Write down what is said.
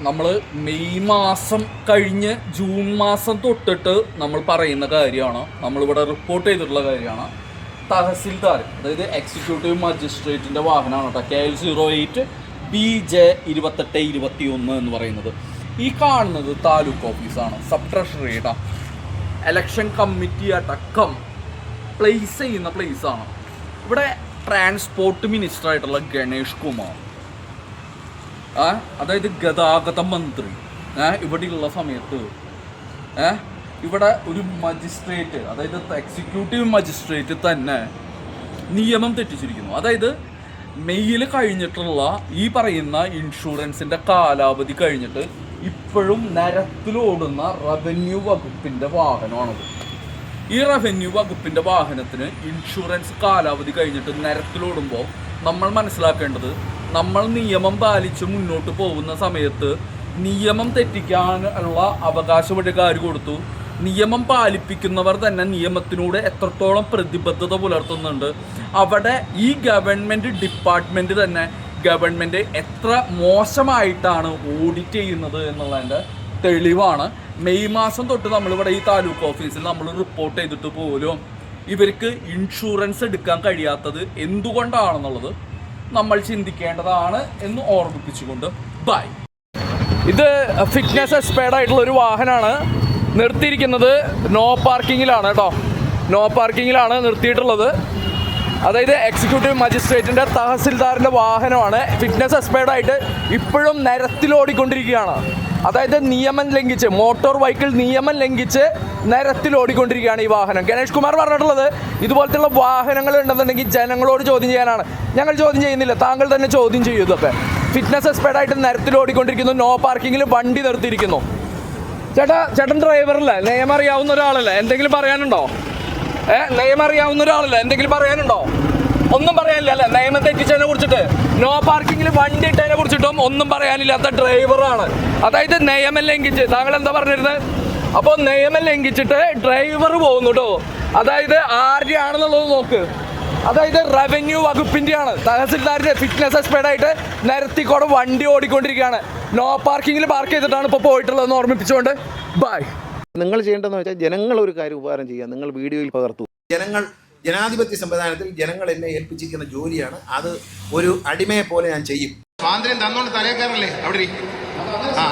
നമ്മൾ മെയ് മാസം കഴിഞ്ഞ് ജൂൺ മാസം തൊട്ടിട്ട് നമ്മൾ പറയുന്ന കാര്യമാണ്. നമ്മളിവിടെ റിപ്പോർട്ട് ചെയ്തിട്ടുള്ള കാര്യമാണ്. തഹസിൽദാർ അതായത് എക്സിക്യൂട്ടീവ് മജിസ്ട്രേറ്റിന്റെ വാഹനമാണ് കേട്ടോ. K L zero eight B J ഇരുപത്തെട്ട് ഇരുപത്തി ഒന്ന് എന്ന് പറയുന്നത്. ഈ കാണുന്നത് താലൂക്ക് ഓഫീസാണ്. സബ് ട്രഷറിയുടെ എലക്ഷൻ കമ്മിറ്റി അടക്കം പ്ലേസ് ചെയ്യുന്ന പ്ലേസാണ് ഇവിടെ ട്രാൻസ്പോർട്ട് മിനിസ്റ്റർ ആയിട്ടുള്ള ഗണേഷ് കുമാർ. അതായത് ഗതാഗത മന്ത്രി. ഇവിടെയുള്ള സമയത്ത്. ഇവിടെ ഒരു മജിസ്ട്രേറ്റ് അതായത് എക്സിക്യൂട്ടീവ് മജിസ്ട്രേറ്റ് തന്നെ നിയമം തെറ്റിച്ചിരിക്കുന്നു. അതായത് മെയ്യിൽ കഴിഞ്ഞിട്ടുള്ള ഈ പറയുന്ന ഇൻഷുറൻസിന്റെ കാലാവധി കഴിഞ്ഞിട്ട് ഇപ്പോഴും നിരത്തിലോടുന്ന റവന്യൂ വകുപ്പിന്റെ വാഹനമാണത്. ഈ റവന്യൂ വകുപ്പിന്റെ വാഹനത്തിന് ഇൻഷുറൻസ് കാലാവധി കഴിഞ്ഞിട്ട് നിരത്തിലോടുമ്പോൾ നമ്മൾ മനസ്സിലാക്കേണ്ടത് നമ്മൾ നിയമം പാലിച്ച് മുന്നോട്ട് പോകുന്ന സമയത്ത് നിയമം തെറ്റിക്കാനുള്ള അവകാശം കൊടുത്തു. നിയമം പാലിപ്പിക്കുന്നവർ തന്നെ നിയമത്തിനോട് എത്രത്തോളം പ്രതിബദ്ധത പുലർത്തുന്നുണ്ട്. അവിടെ ഈ ഗവൺമെന്റ് ഡിപ്പാർട്ട്മെന്റ് തന്നെ ഗവൺമെന്റ് എത്ര മോശമായിട്ടാണ് ഓഡിറ്റ് ചെയ്യുന്നത് എന്നുള്ളതിന്റെ തെളിവാണ്. മെയ് മാസം തൊട്ട് നമ്മളിവിടെ ഈ താലൂക്ക് ഓഫീസിൽ നമ്മൾ റിപ്പോർട്ട് ചെയ്തിട്ട് പോലും ഇവർക്ക് ഇൻഷുറൻസ് എടുക്കാൻ കഴിയാത്തത് എന്തുകൊണ്ടാണെന്നുള്ളത് നമ്മൾ ചിന്തിക്കേണ്ടതാണ് എന്ന് ഓർമ്മിപ്പിച്ചുകൊണ്ട്. ബൈ ഇത് ഫിറ്റ്നസ് എക്സ്പേർഡ് ആയിട്ടുള്ള ഒരു വാഹനമാണ് നിർത്തിയിരിക്കുന്നത്. നോ പാർക്കിങ്ങിലാണ് കേട്ടോ നോ പാർക്കിങ്ങിലാണ് നിർത്തിയിട്ടുള്ളത്. അതായത് എക്സിക്യൂട്ടീവ് മജിസ്ട്രേറ്റിന്റെ തഹസിൽദാറിന്റെ വാഹനമാണ്. ഫിറ്റ്നസ് എക്സ്പേർഡായിട്ട് ഇപ്പോഴും നിരത്തിലോടിക്കൊണ്ടിരിക്കുകയാണ്. അതായത് നിയമം ലംഘിച്ച് മോട്ടോർ വെഹിക്കിൾ നിയമം ലംഘിച്ച് നിരത്തിൽ ഓടിക്കൊണ്ടിരിക്കുകയാണ് ഈ വാഹനം. ഗണേഷ് കുമാർ പറഞ്ഞിട്ടുള്ളത് ഇതുപോലത്തെയുള്ള വാഹനങ്ങൾ ഉണ്ടെന്നുണ്ടെങ്കിൽ ജനങ്ങളോട് ചോദ്യം ചെയ്യാനാണ്. ഞങ്ങൾ ചോദ്യം ചെയ്യുന്നില്ല താങ്കൾ തന്നെ ചോദ്യം ചെയ്യൂ ഇതൊക്കെ. ഫിറ്റ്നസ് എക്സ്പേർഡ് ആയിട്ട് നിരത്തിലോടിക്കൊണ്ടിരിക്കുന്നു നോ പാർക്കിങ്ങിൽ വണ്ടി നിർത്തിയിരിക്കുന്നു. ചേട്ടാ ചേട്ടൻ ഡ്രൈവറല്ലേ നിയമം അറിയാവുന്ന ഒരാളല്ലേ? എന്തെങ്കിലും പറയാനുണ്ടോ? ഏഹ് നിയമം അറിയാവുന്ന ഒരാളല്ലേ? എന്തെങ്കിലും പറയാനുണ്ടോ? ഒന്നും പറയാനില്ല അല്ലെ നിയമത്തെ തെറ്റിച്ചതിനെ കുറിച്ചിട്ട്. നോ പാർക്കിങ്ങിൽ വണ്ടി ഇട്ടതിനെ കുറിച്ചിട്ടും ഒന്നും പറയാനില്ലാത്ത ഡ്രൈവറാണ്. അതായത് നിയമം ലംഘിച്ച്. താങ്കൾ എന്താ പറഞ്ഞിരുന്നത് അപ്പോൾ നിയമം ലംഘിച്ചിട്ട് ഡ്രൈവർ പോകുന്നു കേട്ടോ അതായത് ആരുടെ ആണെന്നുള്ളത് നോക്ക്. അതായത് റവന്യൂ വകുപ്പിന്റെയാണ് തഹസിൽദാരിന്റെ ഫിറ്റ്നസ് എക്സ്പേർഡ് ആയിട്ട് നിരത്തിക്കോടെ വണ്ടി ഓടിക്കൊണ്ടിരിക്കുകയാണ്. നോ പാർക്കിങ്ങിൽ പാർക്ക് ചെയ്തിട്ടാണ് ഇപ്പോൾ പോയിട്ടുള്ളതെന്ന് ഓർമ്മിപ്പിച്ചുകൊണ്ട് ബൈ. നിങ്ങൾ ചെയ്യേണ്ടതെന്ന് വെച്ചാൽ ജനങ്ങൾ ഒരു കാര്യം ഉപകാരം ചെയ്യുക നിങ്ങൾ വീഡിയോയിൽ പകർത്തു. ജനങ്ങൾ ജനാധിപത്യ സംവിധാനത്തിൽ ജനങ്ങൾ എന്നെ ഏൽപ്പിച്ചിരിക്കുന്ന ജോലിയാണ്. അത് ഒരു അടിമയെ പോലെ ഞാൻ ചെയ്യും. സ്വാതന്ത്ര്യം തന്നോണ്ട് തലേ അവിടെ. ആ